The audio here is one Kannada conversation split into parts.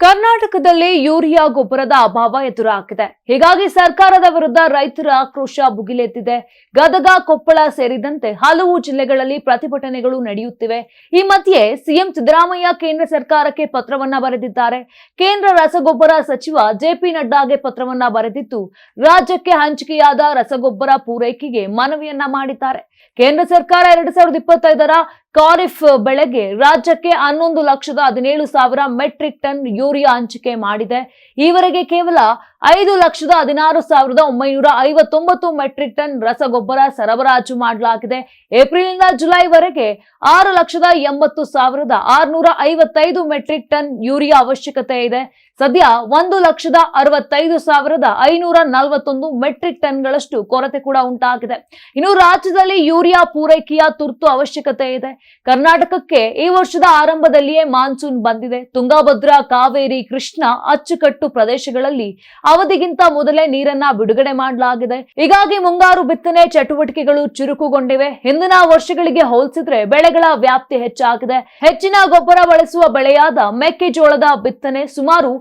ಕರ್ನಾಟಕದಲ್ಲಿ ಯೂರಿಯಾ ಗೊಬ್ಬರದ ಅಭಾವ ಎದುರಾಗಿದೆ ಹೀಗಾಗಿ ಸರ್ಕಾರದ ವಿರುದ್ಧ ರೈತರ ಆಕ್ರೋಶ ಭುಗಿಲೆದ್ದಿದೆ ಗದಗ, ಕೊಪ್ಪಳ ಸೇರಿದಂತೆ ಹಲವು ಜಿಲ್ಲೆಗಳಲ್ಲಿ ಪ್ರತಿಭಟನೆಗಳು ನಡೆಯುತ್ತಿವೆ. ಈ ಮಧ್ಯೆ ಸಿಎಂ ಸಿದ್ದರಾಮಯ್ಯ ಕೇಂದ್ರ ಸರ್ಕಾರಕ್ಕೆ ಪತ್ರವನ್ನ ಬರೆದಿದ್ದಾರೆ. ಕೇಂದ್ರ ರಸಗೊಬ್ಬರ ಸಚಿವ ಜೆಪಿ ನಡ್ಡಾಗೆ ಪತ್ರವನ್ನ ಬರೆದಿದ್ದು, ರಾಜ್ಯಕ್ಕೆ ಹಂಚಿಕೆಯಾದ ರಸಗೊಬ್ಬರ ಪೂರೈಕೆಗೆ ಮನವಿಯನ್ನ ಮಾಡಿದ್ದಾರೆ. ಕೇಂದ್ರ ಸರ್ಕಾರ ಎರಡ್ ಸಾವಿರದ ಇಪ್ಪತ್ತೈದರ ಖಾರಿಫ್ ಬೆಳೆಗೆ ರಾಜ್ಯಕ್ಕೆ ಹನ್ನೊಂದು ಲಕ್ಷದ ಹದಿನೇಳು ಸಾವಿರ ಮೆಟ್ರಿಕ್ ಟನ್ ಯೂರಿಯಾ ಹಂಚಿಕೆ ಮಾಡಿದೆ. ಈವರೆಗೆ ಕೇವಲ ಐದು ಲಕ್ಷದ ಹದಿನಾರು ಸಾವಿರದ ಒಂಬೈನೂರ ಐವತ್ತೊಂಬತ್ತು ಮೆಟ್ರಿಕ್ ಟನ್ ರಸಗೊಬ್ಬರ ಸರಬರಾಜು ಮಾಡಲಾಗಿದೆ. ಏಪ್ರಿಲ್ನಿಂದ ಜುಲೈವರೆಗೆ ಆರು ಲಕ್ಷದ ಎಂಬತ್ತು ಸಾವಿರದ ಆರುನೂರ ಐವತ್ತೈದು ಮೆಟ್ರಿಕ್ ಟನ್ ಯೂರಿಯಾ ಅವಶ್ಯಕತೆ ಇದೆ. ಸದ್ಯ ಒಂದು ಲಕ್ಷದ ಅರವತ್ತೈದು ಸಾವಿರದ ಐನೂರ ನಲವತ್ತೊಂದು ಮೆಟ್ರಿಕ್ ಟನ್ಗಳಷ್ಟು ಕೊರತೆ ಕೂಡ ಉಂಟಾಗಿದೆ. ಇನ್ನು ರಾಜ್ಯದಲ್ಲಿ ಯೂರಿಯಾ ಪೂರೈಕೆಯ ತುರ್ತು ಅವಶ್ಯಕತೆ ಇದೆ. ಕರ್ನಾಟಕಕ್ಕೆ ಈ ವರ್ಷದ ಆರಂಭದಲ್ಲಿಯೇ ಮಾನ್ಸೂನ್ ಬಂದಿದೆ. ತುಂಗಭದ್ರಾ, ಕಾವೇರಿ, ಕೃಷ್ಣ ಅಚ್ಚುಕಟ್ಟು ಪ್ರದೇಶಗಳಲ್ಲಿ ಅವಧಿಗಿಂತ ಮೊದಲೇ ನೀರನ್ನ ಬಿಡುಗಡೆ ಮಾಡಲಾಗಿದೆ. ಹೀಗಾಗಿ ಮುಂಗಾರು ಬಿತ್ತನೆ ಚಟುವಟಿಕೆಗಳು ಚುರುಕುಗೊಂಡಿವೆ. ಹಿಂದಿನ ವರ್ಷಗಳಿಗೆ ಹೋಲಿಸಿದ್ರೆ ಬೆಳೆಗಳ ವ್ಯಾಪ್ತಿ ಹೆಚ್ಚಾಗಿದೆ. ಹೆಚ್ಚಿನ ಗೊಬ್ಬರ ಬಳಸುವ ಬೆಳೆಯಾದ ಮೆಕ್ಕೆಜೋಳದ ಬಿತ್ತನೆ ಸುಮಾರು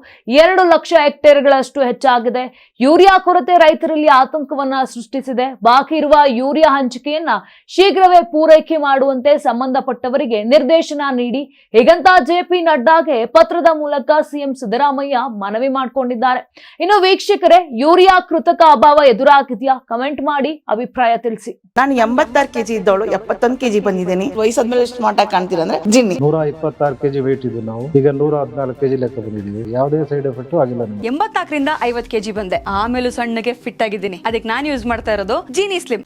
ಎರಡು ಲಕ್ಷ ಹೆಕ್ಟೇರ್ಗಳಷ್ಟು ಹೆಚ್ಚಾಗಿದೆ. ಯೂರಿಯಾ ಕೊರತೆ ರೈತರಲ್ಲಿ ಆತಂಕವನ್ನ ಸೃಷ್ಟಿಸಿದೆ. ಬಾಕಿ ಇರುವ ಯೂರಿಯಾ ಹಂಚಿಕೆಯನ್ನ ಶೀಘ್ರವೇ ಪೂರೈಕೆ ಮಾಡುವಂತೆ ಸಂಬಂಧಪಟ್ಟವರಿಗೆ ನಿರ್ದೇಶನ ನೀಡಿ. ಹೀಗಂತ ಜೆಪಿ ನಡ್ಡಾಗೆ ಪತ್ರದ ಮೂಲಕ ಸಿಎಂ ಸಿದ್ದರಾಮಯ್ಯ ಮನವಿ ಮಾಡಿಕೊಂಡಿದ್ದಾರೆ. ಇನ್ನು ವೀಕ್ಷಕರೇ ಯೂರಿಯಾ ಕೃತಕ ಅಭಾವ ಎದುರಾಗಿದ್ಯಾ? ಕಮೆಂಟ್ ಮಾಡಿ ಅಭಿಪ್ರಾಯ ತಿಳಿಸಿ. ನಾನು ಎಂಬತ್ತಾರು ಕೆಜಿ ಇದ್ದವಳು ಎಪ್ಪತ್ತೊಂದು ಕೆಜಿ ಬಂದಿದ್ದೀನಿ. ವಯಸ್ಸಾದ್ಮೇಲೆ ಎಷ್ಟು ಆಗಿ ಕಾಣ್ತೀರ ಅಂದ್ರೆ ಜಿನ್ನಿ. ನೂರ ಇಪ್ಪತ್ತಾರು ಕೆಜಿ ವೇಟ್ ಇದ್ದು ನಾವು. ಈಗ ನೂರ ಹದಿನಾಲ್ಕು ಕೆಜಿ ಲೆಕ್ಕ ಬಂದಿದ್ದೀವಿ. ಯಾವುದೇ ಸೈಡ್ ಎಫೆಕ್ಟ್ ಆಗಿಲ್ಲ ಎಂಬತ್ತಾಕರಿಂದ ಎಂಬತ್ನಾಲ್ಕರಿಂದ ಐವತ್ ಕೆಜಿ ಬಂದೆ. ಆಮೇಲೂ ಸಣ್ಣಗೆ ಫಿಟ್ ಆಗಿದ್ದೀನಿ. ಅದಕ್ಕೆ ನಾನು ಯೂಸ್ ಮಾಡ್ತಾ ಇರೋದು ಜೀನಿ ಸ್ಲಿಮ್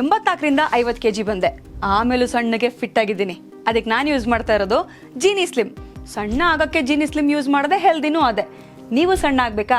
ಎಂಬತ್ತಾಕರಿಂದ ಐವತ್ತು ಕೆಜಿ ಬಂದೆ. ಆಮೇಲೂ ಸಣ್ಣಗೆ ಫಿಟ್ ಆಗಿದ್ದೀನಿ. ಅದಕ್ಕೆ ನಾನು ಯೂಸ್ ಮಾಡ್ತಾ ಇರೋದು ಜೀನಿ ಸ್ಲಿಮ್ ಸಣ್ಣ ಆಗಕ್ಕೆ ಜೀನಿ ಸ್ಲಿಮ್ ಯೂಸ್ ಮಾಡದೆ ಹೆಲ್ದಿನೂ ಅದೇ. ನೀವು ಸಣ್ಣ ಆಗ್ಬೇಕಾ?